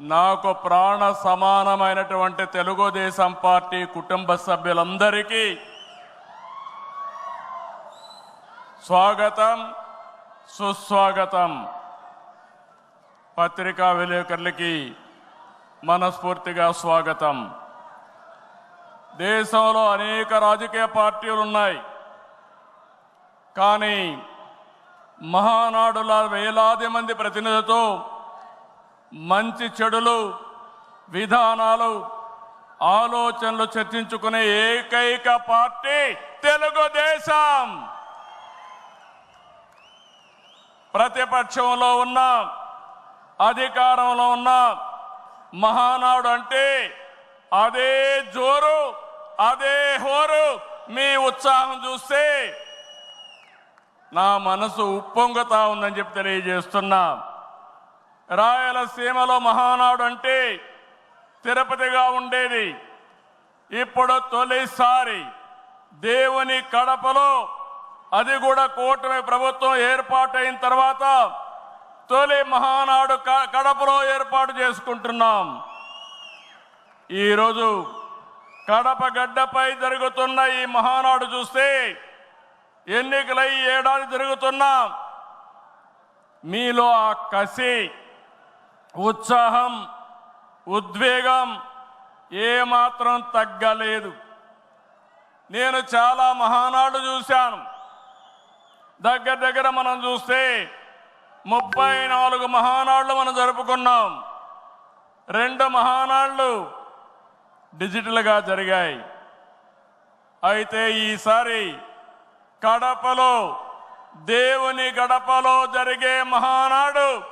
నాకు ప్రాణ సమానమైనటువంటి తెలుగుదేశం పార్టీ కుటుంబ సభ్యులందరికీ స్వాగతం సుస్వాగతం. పత్రికా విలేకరులకి మనస్ఫూర్తిగా స్వాగతం. దేశంలో అనేక రాజకీయ పార్టీలు ఉన్నాయి కానీ మహానాడుల వేలాది మంది ప్రతినిధులతో మంచి చెడులు విధానాలు ఆలోచనలు చర్చించుకునే ఏకైక పార్టీ తెలుగుదేశం. ప్రతిపక్షంలో ఉన్న అధికారంలో ఉన్న మహానాడు అంటే అదే జోరు అదే హోరు. మీ ఉత్సాహం చూస్తే నా మనసు ఉప్పొంగుతా ఉందని చెప్పి తెలియజేస్తున్నా. రాయలసీమలో మహానాడు అంటే తిరుపతిగా ఉండేది. ఇప్పుడు తొలిసారి దేవుని కడపలో అది కూడా కూటమి ప్రభుత్వం ఏర్పాటైన తర్వాత తొలి మహానాడు క- కడపలో ఏర్పాటు చేసుకుంటున్నాం. ఈరోజు కడప గడ్డపై జరుగుతున్న ఈ మహానాడు చూస్తే ఎన్నికలై ఏడాది జరుగుతున్నా. మీలో ఆ కసి ఉత్సాహం ఉద్వేగం ఏమాత్రం తగ్గలేదు. నేను చాలా మహానాడు చూశాను. దగ్గర దగ్గర మనం చూస్తే ముప్పై నాలుగు మహానాళ్ళు మనం జరుపుకున్నాం. రెండు మహానాళ్ళు డిజిటల్గా జరిగాయి. అయితే ఈసారి కడపలో దేవుని గడపలో జరిగే మహానాడు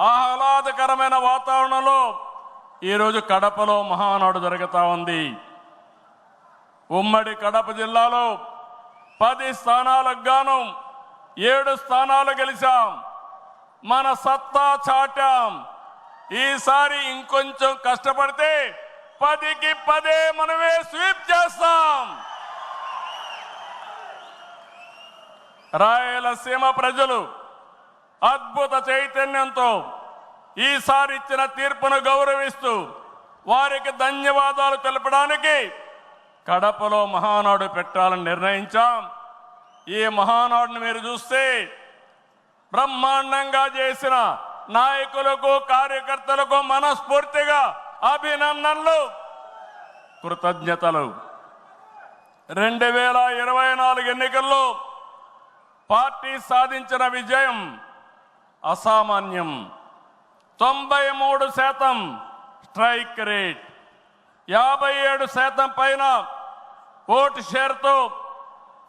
ఆహ్లాదకరమైన వాతావరణంలో ఈరోజు కడపలో మహానాడు జరుగుతూ ఉంది. ఉమ్మడి కడప జిల్లాలో పది స్థానాలకు గాను ఏడు స్థానాలు గెలిచాం. మన సత్తా చాటాం. ఈసారి ఇంకొంచెం కష్టపడితే పదికి పదే మనమే స్వీప్ చేస్తాం. రాయలసీమ ప్రజలు అద్భుత చైతన్యంతో ఈసారి ఇచ్చిన తీర్పును గౌరవిస్తూ వారికి ధన్యవాదాలు తెలపడానికి కడపలో మహానాడు పెట్టాలని నిర్ణయించాం. ఈ మహానాడుని మీరు చూస్తే బ్రహ్మాండంగా చేసిన నాయకులకు కార్యకర్తలకు మనస్ఫూర్తిగా అభినందనలు. కృతజ్ఞతలు. రెండు వేల ఇరవై నాలుగు ఎన్నికల్లో పార్టీ సాధించిన విజయం అసామాన్యం. తొంభై మూడు శాతం స్ట్రైక్ రేట్. యాభై ఏడు శాతం పైన ఓటు షేర్తో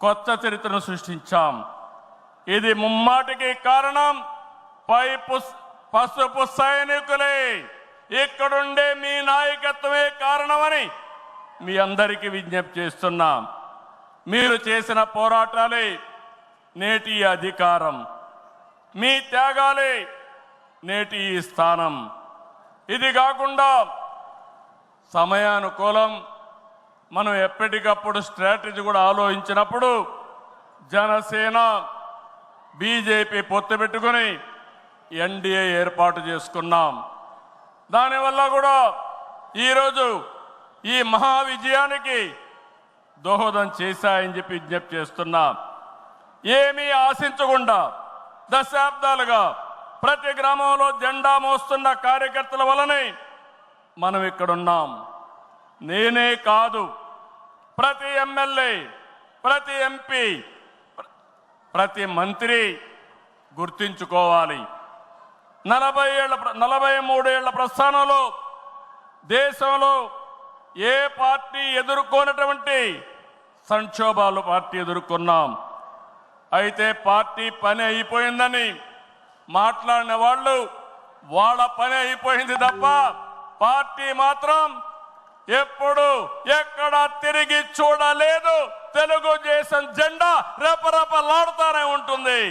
కొత్త చరిత్రను సృష్టించాం. ఇది ముమ్మాటికి కారణం పై పుస్- పసుపు సైనికులే. ఇక్కడుండే మీ నాయకత్వమే కారణమని మీ అందరికీ విజ్ఞప్తి చేస్తున్నాం. మీరు చేసిన పోరాటాలే నేటి అధికారం. మీ త్యాగాలే నేటి ఈ స్థానం. ఇది కాకుండా సమయానుకూలం. మనం ఎప్పటికప్పుడు స్ట్రాటజీ కూడా ఆలోచించినప్పుడు జనసేన బీజేపీ పొత్తు పెట్టుకుని ఎన్డీఏ ఏర్పాటు చేసుకున్నాం. దానివల్ల కూడా ఈరోజు ఈ మహా విజయానికి దోహదం చేశాయని చెప్పి విజ్ఞప్తి చేస్తున్నా. ఏమీ ఆశించకుండా దశాబ్దాలుగా ప్రతి గ్రామంలో జెండా మోస్తున్న కార్యకర్తల వలనే మనం ఇక్కడున్నాం. నేనే కాదు ప్రతి ఎమ్మెల్యే ప్రతి ఎంపీ ప్రతి మంత్రి గుర్తించుకోవాలి. నలభై ఏళ్ళ నలభై మూడేళ్ళ ప్రస్థానంలో దేశంలో ఏ పార్టీ ఎదుర్కొన్నటువంటి సంక్షోభాలు పార్టీ ఎదుర్కొన్నాం. అయితే పార్టీ పని అయిపోయిందని మాట్లాడిన వాళ్ళు వాళ్ళ పని అయిపోయింది తప్ప పార్టీ మాత్రం ఎప్పుడు ఎక్కడ తిరిగి చూడలేదు. తెలుగుదేశం జెండా రెపరెపలాడుతూనే ఉంటుంది.